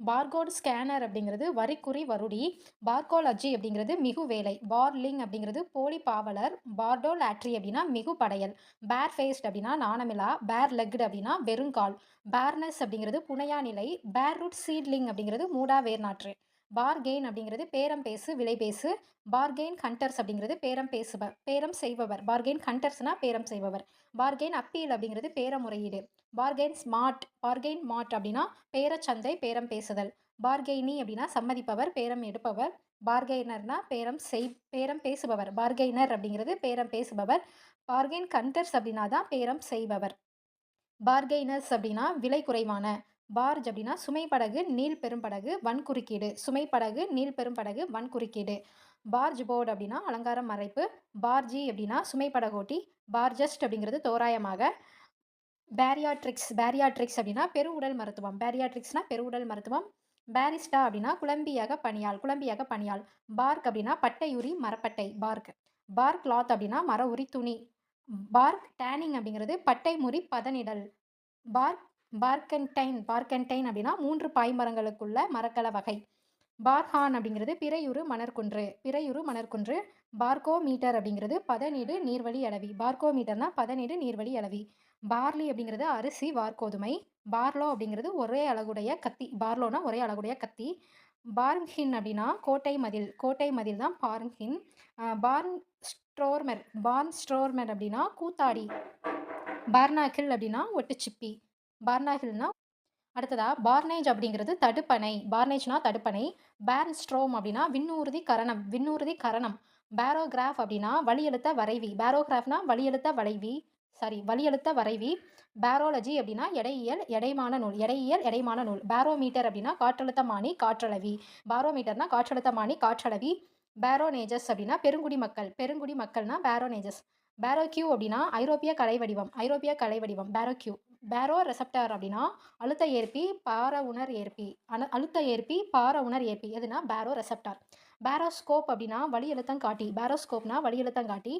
Barcode scanner அப்படிங்கிறது வரிக்குறி வருடி. பார்கோலஜி அப்படிங்கிறது மிகு வேலை. பார்லிங் அப்படிங்கிறது போலி பாவலர் பார்டோ ஆட்ரி அப்படின்னா மிகு படையல். பேர் ஃபேஸ்ட் அப்படின்னா நாணமிலா பேர் லெக்டு அப்படின்னா வெறுங்கால். பேர்னஸ் அப்படிங்கிறது புனையா நிலை. பேர் ரூட் சீட்லிங் அப்படிங்கிறது மூடா வேர்நாற்று. பார்கெயின் அப்படிங்கிறது பேரம் பேசு விலை பேசு. பார்கெயின் ஹண்டர்ஸ் அப்படிங்கிறது பேரம் பேசுபவர் பேரம் செய்பவர். பார்கெயின் ஹண்டர்ஸ்னால் பேரம் செய்பவர். பார்கெயின் அப்பீல் அப்படிங்கிறது பேரமுறையீடு. பார்கெயின் ஸ்மார்ட் பார்கெயின் மார்ட் அப்படின்னா பேரச்சந்தை பேரம் பேசுதல். பார்கெய்னி அப்படின்னா சம்மதிப்பவர் பேரம் எடுப்பவர். பார்கெய்னர்னா பேரம் செய் பேரம் பேசுபவர். பார்கெய்னர் அப்படிங்கிறது பேரம் பேசுபவர். பார்கெயின் கண்டர்ஸ் அப்படின்னா தான் பேரம் செய்பவர். பார்கெய்னர்ஸ் அப்படின்னா விலை குறைவான பார்ஜ் அப்படின்னா சுமைப்படகு நீள் பெரும்படகு வன்குறுக்கீடு சுமைப்படகு நீள் பெரும்படகு வன்குறுக்கீடு பார்ஜ் போர்டு அப்படின்னா அலங்காரம் மறைப்பு. பார்ஜி அப்படின்னா சுமைப்படகோட்டி பார்ஜஸ்ட் அப்படிங்கிறது தோராயமாக. பேரியாட்ரிக்ஸ் பேரியாட்ரிக்ஸ் அப்படின்னா பெருவுடல் மருத்துவம். பேரியாட்ரிக்ஸ்னா பெருவுடல் மருத்துவம். பேரிஸ்டா அப்படின்னா குழம்பியாக பணியால் குழம்பியாக பணியால் பார்க் அப்படின்னா பட்டையுரி மரப்பட்டை பார்க். பார்க் கிளாத் அப்படின்னா மர உரி துணி. பார்க் டேனிங் அப்படிங்கிறது பட்டை முறி பதனிடல். பார்க் பார்கன்டைன் பார்கன்டைன் அப்படின்னா மூன்று பாய்மரங்களுக்குள்ள மரக்கல வகை. பார்ஹான் அப்படிங்கிறது பிறையுறு மணற்குன்று பிறையுறு மணற்குன்று பார்கோ மீட்டர் அப்படிங்கிறது பதநீடு நீர்வழி அளவி. பார்கோ மீட்டர்னா பதநீடு நீர்வழி அளவி. பார்லி அப்படிங்கிறது அரிசி வார்கோதுமை. பார்லோ அப்படிங்கிறது ஒரே அழகுடைய கத்தி. பார்லோனா ஒரே அழகுடைய கத்தி. பார்ன்ஹின் அப்படின்னா கோட்டை மதில். கோட்டை மதில் தான் பார்ன்ஹின். பார்ன் ஸ்ட்ரோர்மெர் பார்ன் ஸ்ட்ரோர்மெர் அப்படின்னா கூத்தாடி. பார்னாக்கில் அப்படின்னா ஒட்டுச்சிப்பி. பார்னாகில்னா அடுத்ததா பார்னேஜ் அப்படிங்கிறது தடுப்பணை. பார்னேஜ்னா தடுப்பணை. பேர்ன் ஸ்ட்ரோம் அப்படின்னா விண்ணூர்தி கரணம். விண்ணூர்தி கரணம். பேரோகிராஃப் அப்படின்னா வழியெழுத்த வரைவி. பேரோகிராஃப்னா வழியெழுத்த வளைவி. சாரி வழியெழுத்த வரைவி. பேரோலஜி அப்படின்னா எடையியல் எடைமான நூல். எடையியல் எடைமான நூல். பேரோமீட்டர் அப்படின்னா காற்றழுத்தமானி காற்றளவி. பாரோமீட்டர்னா காற்றழுத்தமானி காற்றளவி. பேரோனேஜஸ் அப்படின்னா பெருங்குடி மக்கள். பெருங்குடி மக்கள்னா பேரோனேஜஸ் பேரோக்யூ அப்படின்னா ஐரோப்பிய கலை வடிவம் ஐரோப்பிய கலை வடிவம் பேரோக்யூ பேரோ ரெசப்டார் அப்படின்னா அழுத்த ஏற்பி பார உணர் ஏற்பி அனு அழுத்த ஏற்பி பார உணர் ஏற்பி எதுனா பேரோ ரெசப்டார் பேரோஸ்கோப் அப்படின்னா வழி எழுத்தம் காட்டி பேரோஸ்கோப்னா வழி எழுத்தம் காட்டி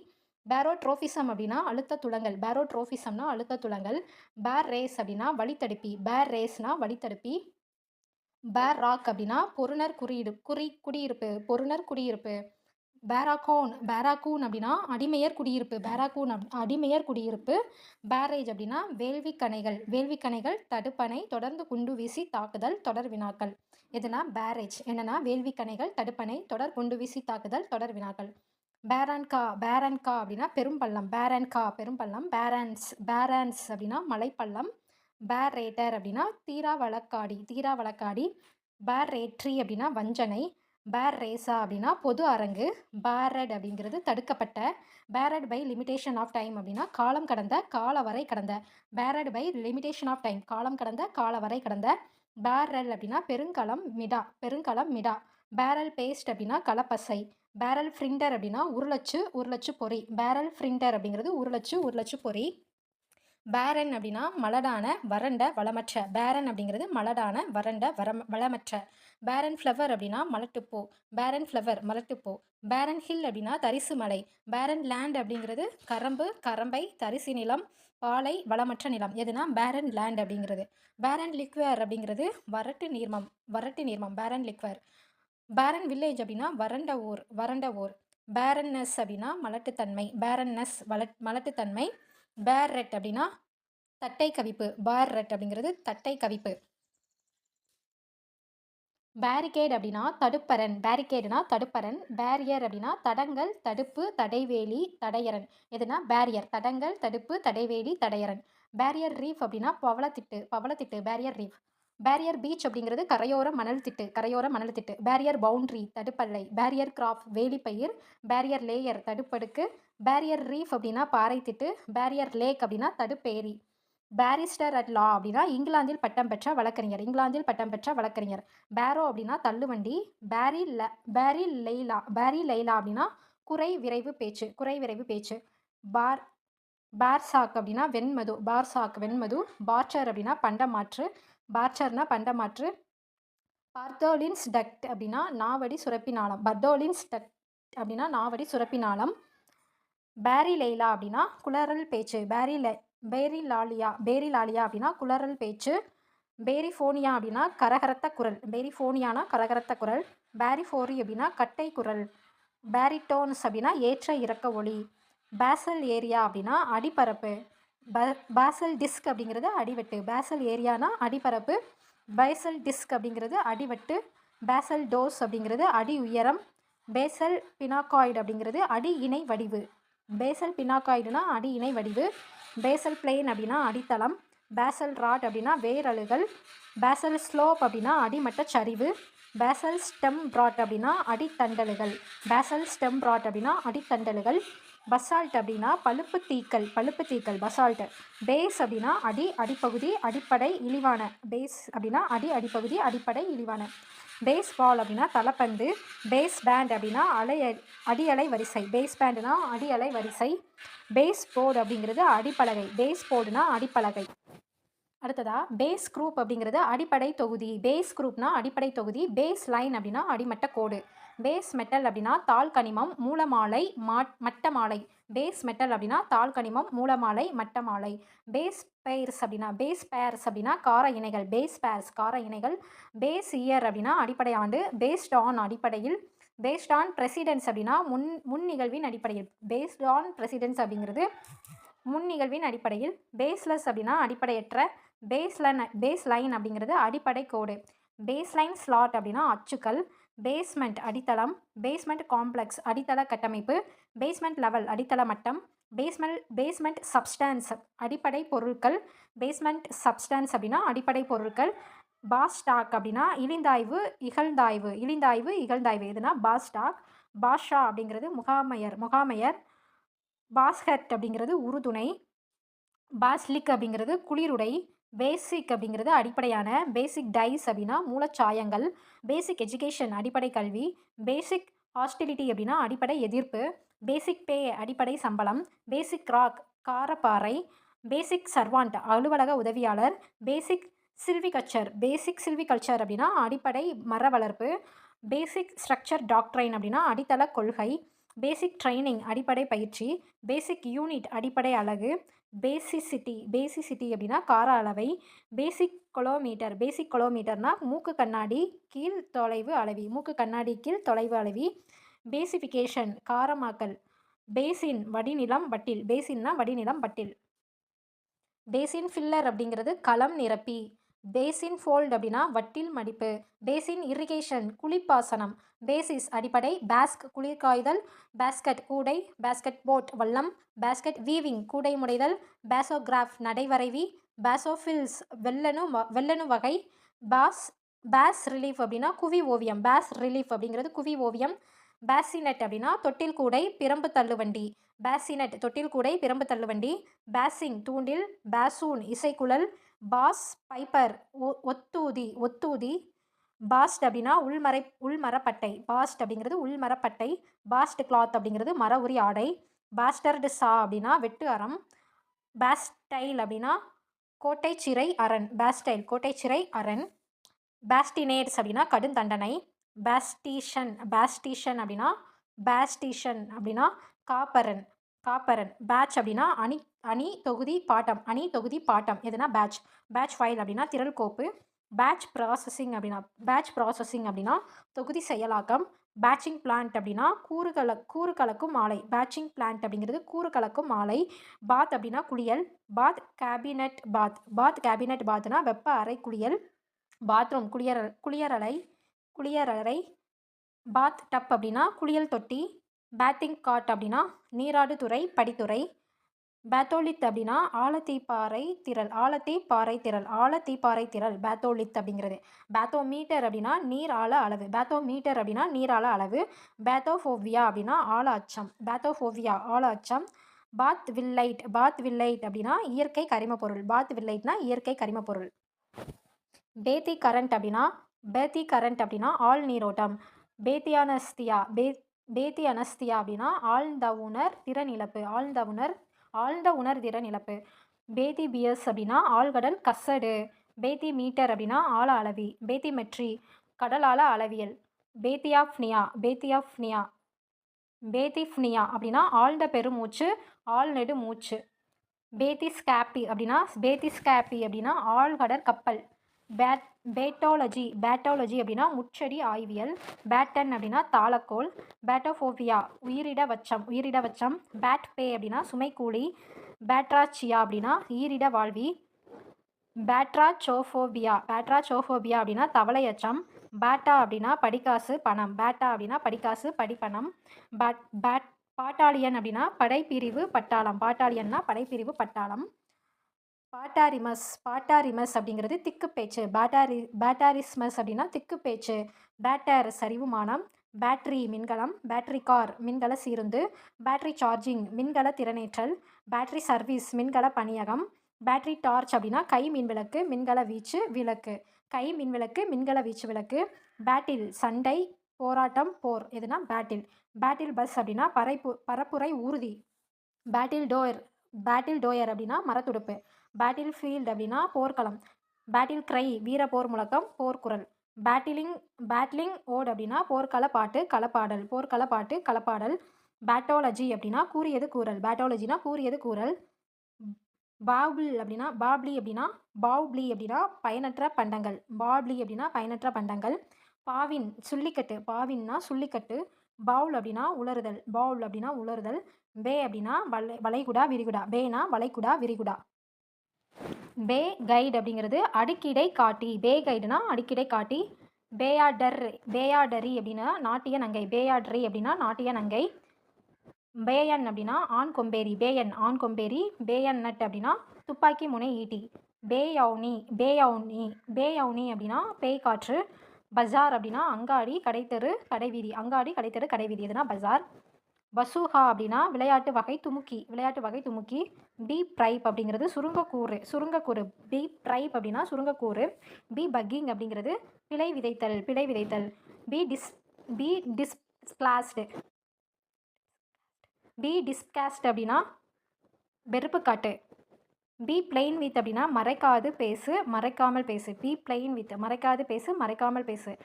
பேரோ ட்ரோஃபிசம் அப்படின்னா அழுத்த துளங்கள் பேரோ ட்ரோஃபிசம்னா அழுத்த துளங்கள் பேர் ரேஸ் அப்படின்னா வழித்தடுப்பி பேர் ரேஸ்னா வழித்தடுப்பி பேர் ராக் அப்படின்னா பொருணர் குறியீடு குறி குடியிருப்பு பொருணர் குடியிருப்பு. பேராகோன் பேராகூன் அப்படின்னா அடிமையர் குடியிருப்பு பேராகூன் அப் அடிமையர் குடியிருப்பு பேரேஜ் அப்படின்னா வேள்விக்கணைகள் வேள்விக்கணைகள் தடுப்பணை தொடர்ந்து குண்டு வீசி தாக்குதல் தொடர் வினாக்கள். எதுனா பேரேஜ் என்னன்னா வேள்விக்கணைகள் தடுப்பணை தொடர் குண்டு வீசி தாக்குதல் தொடர் வினாக்கள். பேரான்கா பேரன்கா அப்படின்னா பெரும்பள்ளம் பேரன்கா பெரும்பள்ளம் பேரன்ஸ் பேரன்ஸ் அப்படின்னா மலைப்பள்ளம் பேர் ரேட்டர் அப்படின்னா தீரா வழக்காடி தீரா வழக்காடி பேர் ரேட்ரி அப்படின்னா வஞ்சனை பேர் ரேசா அப்படின்னா பொது அரங்கு. பேரட் அப்படிங்கிறது தடுக்கப்பட்ட. Barred by limitation of time அப்படின்னா காலம் கடந்த கால வரை கடந்த. Barred by limitation of time காலம் கடந்த கால வரை கடந்த. பேரல் அப்படின்னா பெருங்களம் மிடா பெருங்களம் மிடா பேரல் பேஸ்ட் அப்படின்னா கலப்பசை. பேரல் ஃப்ரிண்டர் அப்படின்னா உருளச்சு உருளச்சு பொறி. பேரல் ஃப்ரிண்டர் அப்படிங்கிறது உருளச்சு உருளச்சு பொறி. பேரன் அப்படின்னா மலடான வறண்ட வளமற்ற. பேரன் அப்படிங்கிறது மலடான வறண்ட வரம் வளமற்ற. பேரன் ஃப்ளவர் அப்படின்னா மலட்டுப்பூ. பேரன் ஃப்ளவர் மலட்டுப்பூ. பேரன் ஹில் அப்படின்னா தரிசு மலை. பேரன் லேண்ட் அப்படிங்கிறது கரம்பு கரம்பை தரிசு நிலம் பாலை வளமற்ற நிலம். எதுனா பேரன் லேண்ட் அப்படிங்கிறது. பேரன் லிக்வேர் அப்படிங்கிறது வறட்டு நீர்மம் வறட்டு நீர்மம் பேரன் லிக்வேர். பேரன் வில்லேஜ் அப்படின்னா வறண்ட ஊர் வறண்ட ஊர். பேரன்னஸ் அப்படின்னா மலட்டுத்தன்மை. பேரன்னஸ் வளட் மலட்டுத்தன்மை. பேர் ரெட் அப்படின்னா தட்டை கவிப்பு. பேர் ரெட் அப்படிங்கிறது தட்டை கவிப்பு. பேரிகேட் அப்படின்னா தடுப்பரன். பேரிகேடுனா தடுப்பரன். பேரியர் அப்படின்னா தடங்கள் தடுப்பு தடைவேலி தடையரன் எதுனா பேரியர் தடங்கள் தடுப்பு தடைவேலி தடையரன் பேரியர் ரீஃப் அப்படின்னா பவளத்திட்டு. பவளத்திட்டு பேரியர் ரீஃப் பேரியர் பீச் அப்படிங்கிறது கரையோர மணல் திட்டு கரையோர மணல் திட்டு. பேரியர் பவுண்ட்ரி தடுப்பல்லை பேரியர் கிராப் வேலிப்பயிர் பேரியர் லேயர் தடுப்படுக்கு. பேரியர் ரீஃப் அப்படின்னா பாறை திட்டு. பேரியர் லேக் அப்படின்னா தடுப்பேரி. பேரிஸ்டர் அட் லா அப்படின்னா இங்கிலாந்தில் பட்டம் பெற்ற வழக்கறிஞர். இங்கிலாந்தில் பட்டம் பெற்ற வழக்கறிஞர். பேரோ அப்படின்னா தள்ளுவண்டி. பேரி ல பேரி லெய்லா பேரி லைலா அப்படின்னா குறை விரைவு பேச்சு குறை விரைவு பேச்சு. பார் பார்சாக் அப்படின்னா வெண்மது பார்சாக் வெண்மது. பார்ச்சர் அப்படின்னா பண்டமாற்று பார்ச்சர்னா பண்டமாற்று பர்தோலின்ஸ் டக்ட் அப்படின்னா நாவடி சுரப்பி நாளம். பர்தோலின்ஸ் டக்ட் அப்படின்னா நாவடி சுரப்பி நாளம். பேரி லைலா அப்படின்னா குளறல் பேச்சு. பேரி லை பேரி லாலியா பேரி லாலியா அப்படின்னா குளறல் பேச்சு. பேரிஃபோனியா அப்படின்னா கரகரத்த குரல். பேரிஃபோனியானா கரகரத்த குரல். பேரிஃபோரி அப்படின்னா கட்டை குரல். பேரிட்டோன்ஸ் அப்படின்னா ஏற்ற இறக்க ஒளி. பேசல் ஏரியா அப்படின்னா அடிப்பரப்பு. ப பேசல் டிஸ்க் அப்படிங்கிறது அடிவெட்டு. பேசல் ஏரியானா அடிப்பரப்பு. பேசல் டிஸ்க் அப்படிங்கிறது அடிவெட்டு. பேசல் டோஸ் அப்படிங்கிறது அடி உயரம். பேசல் பினாக்காய்டு அப்படிங்கிறது அடி இணை வடிவு. பேசல் பினாக்காய்டுனா அடி இணை வடிவு. பேசல் பிளேன் அப்படின்னா அடித்தளம். பேசல் ராட் அப்படின்னா வேரழுகள் பேசல் ஸ்லோப் அப்படின்னா அடிமட்ட சரிவு பேசல் ஸ்டெம் ராட் அப்படின்னா அடித்தண்டல்கள். பேசல் ஸ்டெம் ராட் அப்படின்னா அடித்தண்டல்கள். பசால்ட் அப்படின்னா பழுப்பு தீக்கல் பழுப்பு தீக்கல் பசால்ட் பேஸ் அப்படின்னா அடி அடிப்பகுதி அடிப்படை இழிவான. பேஸ் அப்படின்னா அடி அடிப்பகுதி அடிப்படை இழிவான. பேஸ் பால் அப்படின்னா தலைப்பந்து. பேஸ் பேண்ட் அப்படின்னா அலை அடி அலை வரிசை. பேஸ் பேண்டுனா அடி அலை வரிசை. பேஸ் போர்டு அப்படிங்கிறது அடிப்பலகை. பேஸ் போர்டுனா அடிப்பலகை. அடுத்ததா பேஸ் குரூப் அப்படிங்கிறது அடிப்படை தொகுதி. பேஸ் குரூப்னா அடிப்படை தொகுதி. பேஸ் லைன் அப்படின்னா அடிமட்ட கோடு. பேஸ் மெட்டல் அப்படின்னா தாள் கனிமம் மூலமாலை மாட் மட்ட மாலை பேஸ் மெட்டல் அப்படின்னா தாள் கனிமம் மூலமாலை மட்ட மாலை பேஸ் பெயர்ஸ் அப்படின்னா பேஸ் பேர்ஸ் அப்படின்னா கார இணைகள். பேஸ் பேர்ஸ் கார இணைகள். பேஸ் இயர் அப்படின்னா அடிப்படை ஆண்டு பேஸ்ட் ஆன் அடிப்படையில். பேஸ்ட் ஆன் பிரசிடென்ஸ் அப்படின்னா முன் முன் நிகழ்வின் அடிப்படையில். பேஸ்ட் ஆன் பிரசிடென்ஸ் அப்படிங்கிறது முன் நிகழ்வின் அடிப்படையில். பேஸ்லெஸ் அப்படின்னா அடிப்படையற்ற. பேஸ்லைன் பேஸ் லைன் அப்படிங்கிறது அடிப்படை கோடு. பேஸ்லைன் ஸ்லாட் அப்படின்னா அச்சுக்கள். பேஸ்மெண்ட் அடித்தளம் பேஸ்மெண்ட் காம்ப்ளெக்ஸ் அடித்தள கட்டமைப்பு பேஸ்மெண்ட் லெவல் அடித்தள மட்டம் பேஸ்மெண்ட் பேஸ்மெண்ட் சப்ஸ்டான்ஸ் அடிப்படை பொருட்கள் பேஸ்மெண்ட் சப்ஸ்டான்ஸ் அப்படின்னா அடிப்படை பொருட்கள் பாஸ்டாக் அப்படின்னா இழிந்தாய்வு இகழ்ந்தாய்வு இழிந்தாய்வு இகழ்ந்தாய்வு. எதுனா பாஸ்டாக் பாஷா அப்படிங்கிறது முகாமையர் முகாமையர் பாஸ்கட் அப்படிங்கிறது உறுதுணை பாஸ்லிக் அப்படிங்கிறது குளிருடை பேசிக் அப்படிங்கிறது அடிப்படையான பேசிக் டைஸ் அப்படின்னா மூலச்சாயங்கள் பேசிக் எஜுகேஷன் அடிப்படை கல்வி பேசிக் ஹாஸ்டிலிட்டி அப்படின்னா அடிப்படை எதிர்ப்பு பேசிக் பே அடிப்படை சம்பளம் பேசிக் ராக் காரப்பாறை பேசிக் சர்வாண்ட் அலுவலக உதவியாளர் பேசிக் சில்விகல்ச்சர் பேசிக் சில்விகல்ச்சர் அப்படின்னா அடிப்படை மர வளர்ப்பு பேசிக் ஸ்ட்ரக்சர் டாக்ட்ரைன் அப்படின்னா அடித்தள கொள்கை பேசிக் ட்ரைனிங் அடிப்படை பயிற்சி பேசிக் யூனிட் அடிப்படை அழகு பேசிசிட்டி பேசிசிட்டி அப்படின்னா கார அளவை பேசிக் கொலோமீட்டர் பேசிக் கொலோமீட்டர்னா மூக்கு கண்ணாடி கீழ் தொலைவு அளவி மூக்கு கண்ணாடி கீழ் தொலைவு அளவி. பேசிஃபிகேஷன் காரமாக்கல் பேசின் வடிநிலம் வட்டில் பேசின்னா வடிநிலம் வட்டில். பேசின் ஃபில்லர் அப்படிங்கிறது களம் நிரப்பி. பேசின் ஃபோல்ட் அப்படின்னா வட்டில் மடிப்பு. பேசின் இரிகேஷன் குளிப்பாசனம் பேசிஸ் அடிப்படை. பேஸ்க் குளிர்காய்தல். பேஸ்கட் கூடை. பேஸ்கட் போட் வல்லம் பேஸ்கட் வீவிங் கூடை முடைதல். பேசோகிராஃப் நடைவரைவி. பேசோஃபில்ஸ் வெள்ளனு வ- வெள்ளனு வகை. பாஸ் பேஸ் ரிலீஃப் அப்படின்னா குவி ஓவியம். பேஸ் ரிலீஃப் அப்படிங்கிறது குவி ஓவியம். பேசினட் அப்படின்னா தொட்டில் கூடை பிரம்பு தள்ளுவண்டி. பேசினட் தொட்டில் கூடை பிரம்பு தள்ளுவண்டி. பேசிங் தூண்டில். பேசூன் இசைக்குழல். பாஸ் பைப்பர் ஒ- ஒத்தூதி ஒத்தூதி. பாஸ்ட் அப்படின்னா உள்மறை உள்மரப்பட்டை. பாஸ்ட் அப்படிங்கிறது உள்மரப்பட்டை பாஸ்ட் கிளாத் அப்படிங்கிறது மர உரி ஆடை. பாஸ்டர்டு சா அப்படின்னா வெட்டு அறம். பேஸ்டைல் அப்படின்னா கோட்டைச்சிறை அரண். பேஸ்டைல் கோட்டைச்சிறை அரண். பேஸ்டினேட்ஸ் அப்படின்னா கடும் தண்டனை. பேஸ்டீஷன் பேஸ்டீஷன் அப்படின்னா பேஸ்டீஷன் அப்படின்னா காப்பரன் காப்பரன். பேட்ச் அப்படின்னா அணி அணி தொகுதி பாட்டம் அணி தொகுதி பாட்டம். எதுனா பேட்ச் பேட்ச் ஃபைல் அப்படின்னா திரள் கோப்பு. பேட்ச் ப்ராசஸிங் அப்படின்னா பேட்ச் ப்ராசஸிங் அப்படின்னா தொகுதி செயலாக்கம் பேட்சிங் பிளான்ட் அப்படின்னா கூறு கல கூறு கலக்கும் ஆலை பேட்சிங் பிளான்ட் அப்படிங்கிறது கூறு கலக்கும் ஆலை பாத் அப்படின்னா குளியல். பாத் கேபினட் பாத் பாத் கேபினட் பாத்னா வெப்ப அறை குளியல். பாத்ரூம் குளியர குளியரறை குளியரறை பாத் டப் அப்படின்னா குளியல் தொட்டி. பேத்திங் காட் அப்படின்னா நீராடுதுறை படித்துறை பேத்தோலித் அப்படின்னா ஆழத்தீப்பாறை திரள் ஆழத்தீப்பாறை திரள் ஆழத்தீப்பாறை திரள் பேத்தோலித் அப்படிங்கிறது. பேத்தோ மீட்டர் அப்படின்னா நீர் ஆழ அளவு. பேத்தோ மீட்டர் அப்படின்னா நீர் ஆழ அளவு. பேத்தோஃபோவியா அப்படின்னா ஆழ அச்சம். பேத்தோஃபோவியா ஆழ அச்சம். பாத் வில்லைட் பாத் வில்லைட் அப்படின்னா இயற்கை கரிமப்பொருள் பாத் வில்லைட்னா இயற்கை கரிமப் பொருள். பேத்தி கரண்ட் அப்படின்னா பேத்தி கரண்ட் அப்படின்னா ஆள் நீரோட்டம். பேத்தியானஸ்தியா பே பேத்தி அனஸ்தியா அப்படின்னா ஆழ்ந்த உணர் திறன் இழப்பு. ஆழ்ந்த உணர் ஆழ்ந்த உணர்திறன் இழப்பு. பேதி பியர்ஸ் அப்படின்னா ஆழ்கடல் கசடு பேத்தி மீட்டர் அப்படின்னா ஆழ அளவி. பேத்தி மெட்ரி கடலாள அளவியல். பேத்தியாஃப்னியா பேத்தியாஃப்னியா பேத்திஃப்னியா அப்படின்னா ஆழ்ந்த பெருமூச்சு ஆழ்நெடு மூச்சு. பேத்தி ஸ்கேப்பி அப்படின்னா பேத்தி ஸ்கேப்பி அப்படின்னா ஆழ்கடற் கப்பல். பேட் பேட்டாலஜி பேட்டாலஜி அப்படின்னா முச்செடி ஆய்வியல் பேட்டன் அப்படின்னா தாளக்கோல் பேட்டோஃபோவியா உயிரிட வச்சம் உயிரிட வச்சம் பேட் பே அப்படின்னா சுமைக்கூலி பேட்ராச்சியா அப்படின்னா ஈரிட வாழ்வி பேட்ராச்சோஃபோபியா பேட்ராச்சோஃபோபியா அப்படின்னா தவளை அச்சம் பேட்டா அப்படின்னா படிக்காசு பணம் பேட்டா அப்படின்னா படிக்காசு படிப்பணம் பேட் பேட் பாட்டாளியன் அப்படின்னா படைப்பிரிவு பட்டாளம் பாட்டாளியன்னா படைப்பிரிவு பட்டாளம். பாட்டாரிமஸ் பாட்டாரிமஸ் அப்படிங்கிறது திக்கு பேச்சு. பேட்டாரி பேட்டாரிஸ்மஸ் அப்படின்னா திக்கு பேச்சு. பேட்டர் சரிவுமானம் பேட்டரி மின்கலம் பேட்டரி கார் மின்கல சீருந்து பேட்டரி சார்ஜிங் மின்கல திறனேற்றல் பேட்டரி சர்வீஸ் மின்கல பணியகம் பேட்டரி டார்ச் அப்படின்னா கை மின்விளக்கு மின்கல வீச்சு விளக்கு. கை மின்விளக்கு மின்கல வீச்சு விளக்கு. பேட்டில் சண்டை போராட்டம் போர் எதுனா பேட்டில். பேட்டில் பஸ் அப்படின்னா பறைப்பு பரப்புரை ஊர்தி. பேட்டில் டோயர் பேட்டில் டோயர் அப்படின்னா மரத்துடுப்பு. பேட்டில் ஃபீல்டு அப்படின்னா போர்க்களம். பேட்டில் க்ரை வீர போர் முழக்கம் போர்க்குரல். பேட்டிலிங் பேட்லிங் ஓட் அப்படின்னா போர்க்கள பாட்டு களப்பாடல். போர்க்கள பாட்டு களப்பாடல். பேட்டாலஜி அப்படின்னா கூறியது கூறல். பேட்டாலஜினா கூறியது கூறல். பாப்ளி அப்படின்னா பாப்லி அப்படின்னா பாவ்ப்லி அப்படின்னா பயனற்ற பண்டங்கள். பாப்லி அப்படின்னா பயனற்ற பண்டங்கள். பாவின் சுள்ளிக்கட்டு பாவின்னா சுள்ளிக்கட்டு பவுல் அப்படின்னா உலறுதல். பவுல் அப்படின்னா உலறுதல். பே அப்படின்னா வளை வளைகுடா விரிகுடா. பேனா வளைகுடா விரிகுடா. பே கைடு அப்படிங்கிறது அடுக்கிடை காட்டி. பே கைடுனா அடுக்கிடை காட்டி. பேயாடர் பேயாடரி அப்படின்னா நாட்டிய நங்கை. பேயாடரி அப்படின்னா நாட்டிய நங்கை. பேயன் அப்படின்னா ஆண் கொம்பேரி பேயன் ஆண் கொம்பேரி பேயன் நட் அப்படின்னா துப்பாக்கி முனை ஈட்டி. பேயவுனி பேயவுனி. பேயவுனி அப்படின்னா பேய் காற்று. பஜார் அப்படின்னா அங்காடி கடைத்தெரு கடைவீதி. அங்காடி கடைத்தெரு கடைவீதி. எதுனா பஜார். பசூஹா அப்படின்னா விளையாட்டு வகை துமுக்கி விளையாட்டு வகை துமுக்கி பி ப்ரைப் அப்படிங்கிறது சுருங்கக்கூறு சுருங்கக்கூறு பீப் ட்ரைப் அப்படின்னா சுருங்கக்கூறு பி பக்கிங் அப்படிங்கிறது பிழை விதைத்தல் பிழை விதைத்தல் பி டிஸ் பி டிஸ்கிளாஸ்டு பி டிஸ்காஸ்ட் அப்படின்னா வெறுப்பு காட்டு பி பிளெயின் வித் அப்படின்னா மறைக்காது பேசு மறைக்காமல் பேசு பி பிளெயின் வித் மறைக்காது பேசு மறைக்காமல் பேசு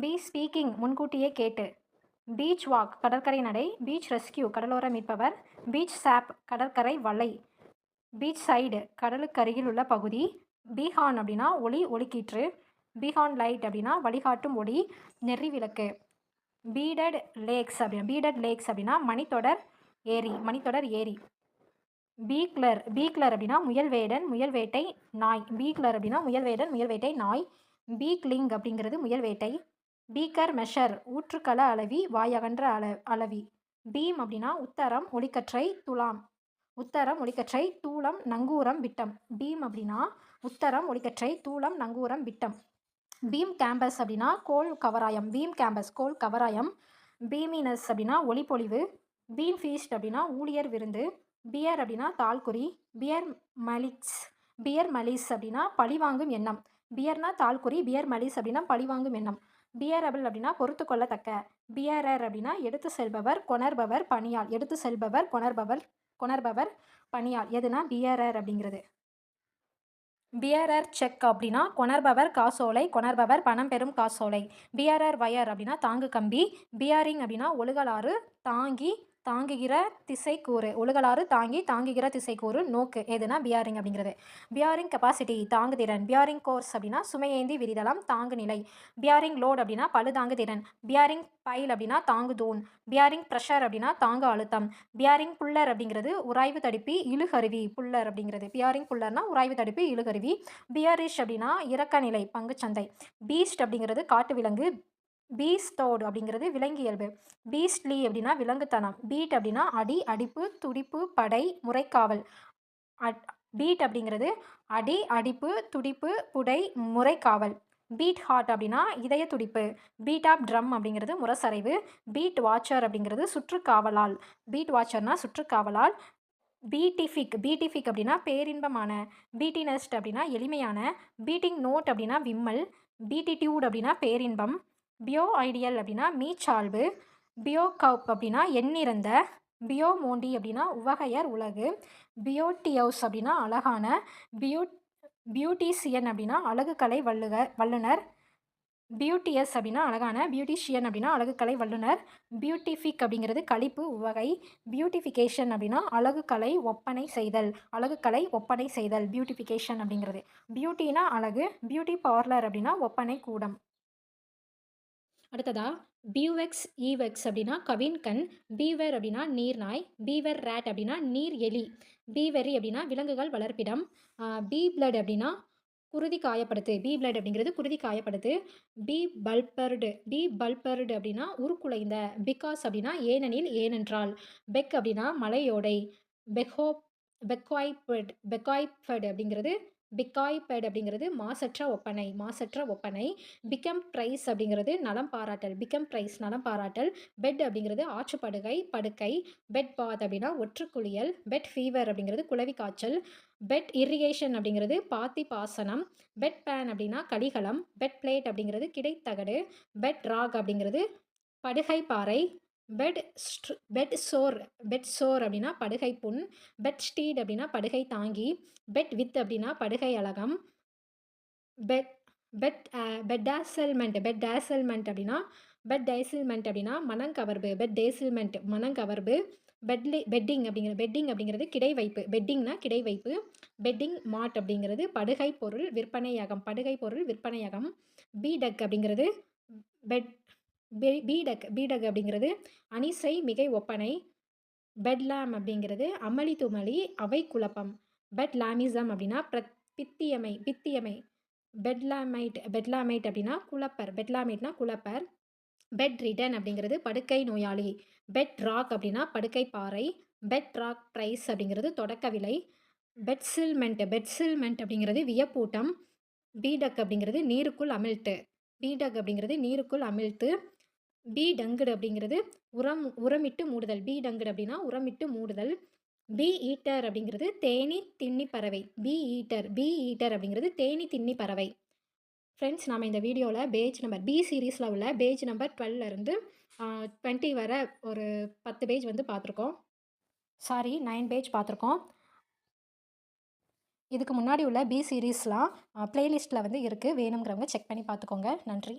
பி ஸ்பீக்கிங் முன்கூட்டியே கேட்டு பீச் வாக் கடற்கரை நடை பீச் ரெஸ்கியூ கடலோர மீட்பவர் பீச் சாப் கடற்கரை வலை பீச் சைடு கடலுக்கு அருகில் உள்ள பகுதி பீஹான் அப்படின்னா ஒளி ஒளிக்கீற்று பீஹான் லைட் அப்படின்னா வழிகாட்டும் ஒளி நெறி விளக்கு பீடட் லேக்ஸ் அப்படின்னா பீடட் லேக்ஸ் அப்படின்னா மணித்தொடர் ஏரி மணித்தொடர் ஏரி பீக்லர் பீக்லர் அப்படின்னா முயல் வேடன் முயல் வேட்டை நாய் பீக்லர் அப்படின்னா முயல் வேடன் முயல் வேட்டை நாய் பீக்லிங் அப்படிங்கிறது முயல் வேட்டை பீக்கர் மெஷர் ஊற்றுக்கள அளவி வாயகன்ற அள அளவி. பீம் அப்படின்னா உத்தரம் ஒளிக்கற்றை துலாம். உத்தரம் ஒளிக்கற்றை தூளம் நங்கூரம் விட்டம். பீம் அப்படின்னா உத்தரம் ஒளிக்கற்றை தூளம் நங்கூரம் விட்டம். பீம் கேம்பஸ் அப்படின்னா கோல் கவராயம். பீம் கேம்பஸ் கோல் கவராயம். பீமினஸ் அப்படின்னா ஒளிப்பொழிவு பீம் ஃபீஸ்ட் அப்படின்னா ஊழியர் விருந்து. பியர் அப்படின்னா தால்குறி பியர் மலிக்ஸ் பியர் மலிஸ் அப்படின்னா பழிவாங்கும் எண்ணம். பியர்னா தால்குறி பியர் மலிஸ் அப்படின்னா பழிவாங்கும் எண்ணம். பியரபிள் அப்படின்னா பொறுத்து கொள்ளத்தக்க பியரர் அப்படின்னா எடுத்து செல்பவர் கொணர்பவர் பணியாள். எடுத்து செல்பவர் கொணர்பவர் கொணர்பவர் பணியால் எதுனா பியரர் அப்படிங்கிறது. பியரர் செக் அப்படின்னா கொணர்பவர் காசோலை கொணர்பவர் பணம் பெறும் காசோலை. பியரர் வயர் அப்படின்னா தாங்கு கம்பி. பியரிங் அப்படின்னா ஒழுகலாறு தாங்கி தாங்குகிற திசைக்கூறு உலகளாறு தாங்கி தாங்குகிற திசைக்கூறு நோக்கு எதுனா பியாரிங் அப்படிங்கிறது. பியாரிங் கெப்பாசிட்டி தாங்குதிறன். பியாரிங் கோர்ஸ் அப்படின்னா சுமையேந்தி விரிதளம் தாங்கு நிலை பியாரிங் லோட் அப்படின்னா பழுதாங்கு திறன் பியாரிங் பைல் அப்படின்னா தாங்கு தூண் பியாரிங் ப்ரெஷர் அப்படின்னா தாங்கு அழுத்தம். பியாரிங் புல்லர் அப்படிங்கிறது உராய்வு தடுப்பி இழுகருவி புல்லர் அப்படிங்கிறது. பியாரிங் புல்லர்னா உராய்வு தடுப்பி இழுகருவி. பியரிஷ் அப்படின்னா இறக்க நிலை பங்குச்சந்தை. பீஸ்ட் அப்படிங்கிறது காட்டு விலங்கு பீஸ்டோடு அப்படிங்கிறது விலங்கு இயல்பு. பீஸ்ட்லி அப்படின்னா விலங்குத்தனம். பீட் அப்படின்னா அடி அடிப்பு துடிப்பு படை முறைக்காவல். அட் பீட் அப்படிங்கிறது அடி அடிப்பு துடிப்பு புடை முறைக்காவல். பீட் ஹார்ட் அப்படின்னா இதய துடிப்பு. பீட் ஆப் ட்ரம் அப்படிங்கிறது முரசறைவு. பீட் வாட்சர் அப்படிங்கிறது சுற்றுக்காவலால். பீட் வாட்சர்னா சுற்றுக்காவலால். பீட்டிஃபிக் பீட்டிஃபிக் அப்படின்னா பேரின்பமான. பீட்டினஸ்ட் அப்படின்னா எளிமையான. பீட்டிங் நோட் அப்படின்னா விம்மல். பீட்டிடியூட் அப்படின்னா பேரின்பம். பியோ ஐடியல் அப்படின்னா மீச்சால்வு பியோ கப் அப்படின்னா எண்ணிறந்த பியோமோண்டி அப்படின்னா உவகையர் உலகு பியோட்டியவுஸ் அப்படின்னா அழகான பியூ பியூட்டிசியன் அப்படின்னா அழகுக்கலை வல்லுக வல்லுனர் பியூட்டியஸ் அப்படின்னா அழகான பியூட்டிஷியன் அப்படின்னா அழகுக்கலை வல்லுனர் பியூட்டிஃபிக் அப்படிங்கிறது கழிப்பு உவகை பியூட்டிஃபிகேஷன் அப்படின்னா அழகுக்கலை ஒப்பனை செய்தல் அழகுக்கலை ஒப்பனை செய்தல் பியூட்டிஃபிகேஷன் அப்படிங்கிறது. பியூட்டினா அழகு பியூட்டி பார்லர் அப்படின்னா ஒப்பனை கூடம். அடுத்ததா பியூவெக்ஸ் ஈவெக்ஸ் அப்படின்னா கவின்கண் பீவர் அப்படின்னா நீர்நாய் பீவர் ரேட் அப்படின்னா நீர் எலி பீவெரி அப்படின்னா விலங்குகள் வளர்ப்பிடம் பீ பிளட் அப்படின்னா குருதி காயப்படுத்து பி பிளட் அப்படிங்கிறது குருதி காயப்படுத்து பி பல்பர்டு பி பல்பர்டு அப்படின்னா உருக்குலைந்த பிகாஸ் அப்படின்னா ஏனெனில் ஏனென்றால் பெக் அப்படின்னா மலையோடை பெக்கோ பெக்காய்பட் பெக்காய்பட் அப்படிங்கிறது பிக்காய்பட் அப்படிங்கிறது மாசற்ற ஒப்பனை மாசற்ற ஒப்பனை. பிகம் ப்ரைஸ் அப்படிங்கிறது நலம் பாராட்டல் பிகம் ப்ரைஸ் நலம் பாராட்டல். பெட் அப்படிங்கிறது ஆற்றுப்படுகை படுக்கை. பெட் பாத் அப்படின்னா ஒற்றுக்குளியல். பெட் ஃபீவர் அப்படிங்கிறது குளவி காய்ச்சல். பெட் இரிகேஷன் அப்படிங்கிறது பாத்தி பாசனம் பெட் பேன் அப்படின்னா கலிகலம் பெட் பிளேட் அப்படிங்கிறது கிடைத்தகடு. பெட் ராக் அப்படிங்கிறது படுகை பாறை பெட் ஸ்ட்ரு பெட் சோர் பெட் சோர் அப்படின்னா படுகை புண் பெட் ஸ்டீட் அப்படின்னா படுகை தாங்கி பெட் வித் அப்படின்னா படுகை அழகம் bed bed bedazzlement bedazzlement அப்படின்னா பெட் டேசில்மெண்ட் அப்படின்னா மனங்கவர்பு பெட் டேசில்மெண்ட் மனங்கவர்பு பெட்லி பெட்டிங் அப்படிங்கிற பெட்டிங் அப்படிங்கிறது கிடை வைப்பு பெட்டிங்னா கிடை வைப்பு பெட்டிங் மாட் அப்படிங்கிறது படுகை பொருள் விற்பனையகம் படுகை பொருள் விற்பனையகம் பீடக் அப்படிங்கிறது பெட் பீ- பீடக் பீடக் அப்படிங்கிறது அனிசை மிகை ஒப்பனை பெட்லாம் அப்படிங்கிறது அமளி துமளி அவை குழப்பம். பெட்லாமிசம் அப்படின்னா பிரத் பித்தியமை பித்தியமை. பெட்லாமைட் பெட்லாமைட் அப்படின்னா குழப்பர். பெட்லாமைட்னா குழப்பர். பெட் ரிடன் அப்படிங்கிறது படுக்கை நோயாளி. பெட் ராக் அப்படின்னா படுக்கை பாறை. பெட் ராக் ப்ரைஸ் அப்படிங்கிறது தொடக்க விலை. பெட்சில்மெண்ட் பெட்சில்மெண்ட் அப்படிங்கிறது வியப்பூட்டம். பீடக் அப்படிங்கிறது நீருக்குள் அமிழ்த்து. பீடக் அப்படிங்கிறது நீருக்குள் அமிழ்த்து. பி டங்குடு அப்படிங்கிறது உரம் உரமிட்டு மூடுதல். பி டங்குடு அப்படின்னா உரமிட்டு மூடுதல். பி ஈட்டர் அப்படிங்கிறது தேனி தின்னி பறவை. பி ஈட்டர் பி ஈட்டர் அப்படிங்கிறது தேனி தின்னி பறவை. ஃப்ரெண்ட்ஸ் நம்ம இந்த வீடியோவில் பேஜ் நம்பர் பி சீரீஸில் உள்ள பேஜ் நம்பர் டுவெல்லேருந்து டுவெண்ட்டி வர ஒரு பத்து பேஜ் வந்து பார்த்துருக்கோம். சாரி நைன் பேஜ் பார்த்துருக்கோம். இதுக்கு முன்னாடி உள்ள பி சீரீஸ்லாம் ப்ளேலிஸ்ட்டில் வந்து இருக்குது வேணுங்கிறவங்க செக் பண்ணி பார்த்துக்கோங்க. நன்றி.